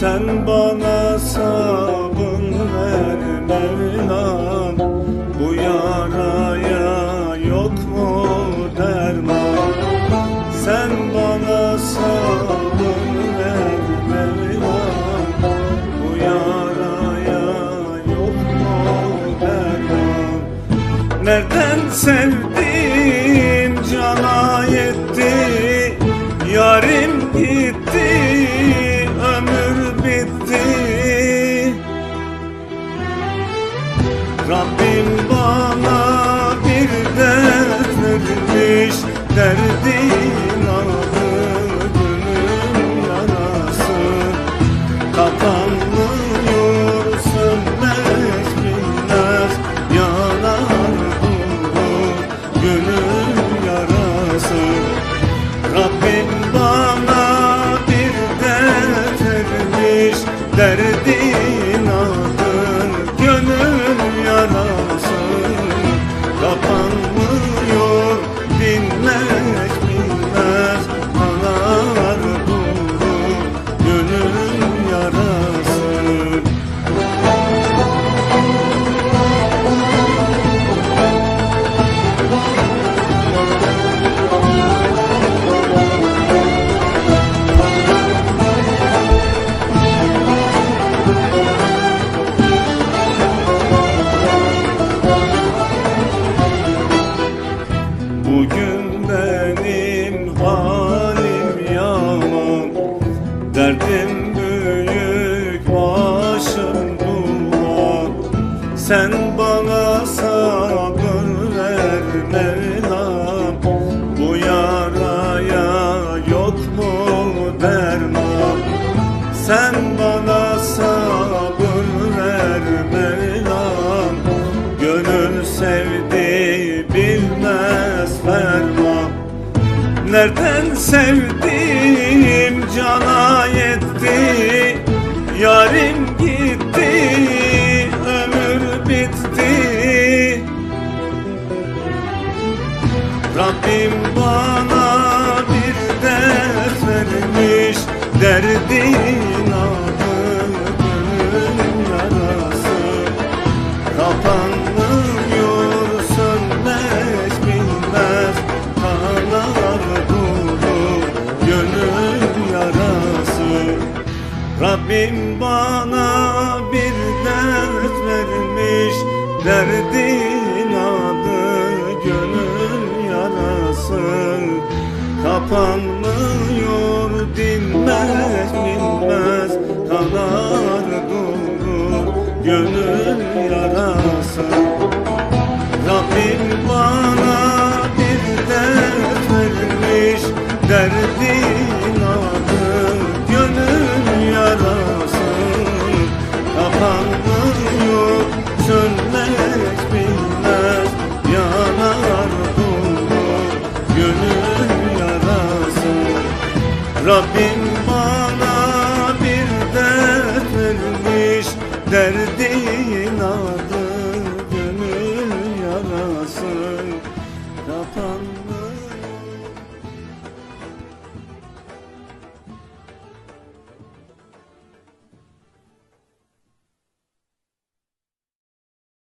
Sen bana sabun ver Mevlam Bu yaraya yok mu derman? Sen bana sabun ver Mevlam Bu yaraya yok mu derman? Nereden sevdim cana yetti? Yarim gitti Rabbim bana bir dert vermiş Derdin adı gönül yarası Kapanmıyor sönmez bilmez Yanar durur gönül yarası Rabbim bana bir dert vermiş Derdin Sen bana sabır ver Mevlam. Gönül sevdi bilmez ferman. Nereden sevdim cana yetti. Yarim gitti ömür bitti. Rabbim bana bir dert vermiş Derdin adı gönül yarası. Kapanmıyor sönmez bilmez Kanar durur gönül yarası. Rabbim bana bir dert vermiş Derdin adı gönül yarası. Kapanmıyor dinmez bilmez Kanar durur gönül yarası. Rabbim bana bir dert vermiş Derdin adı gönül yarası. Kapanmıyor sönmez bilmez Yanar durur gönül yarası. Rabbim Derdin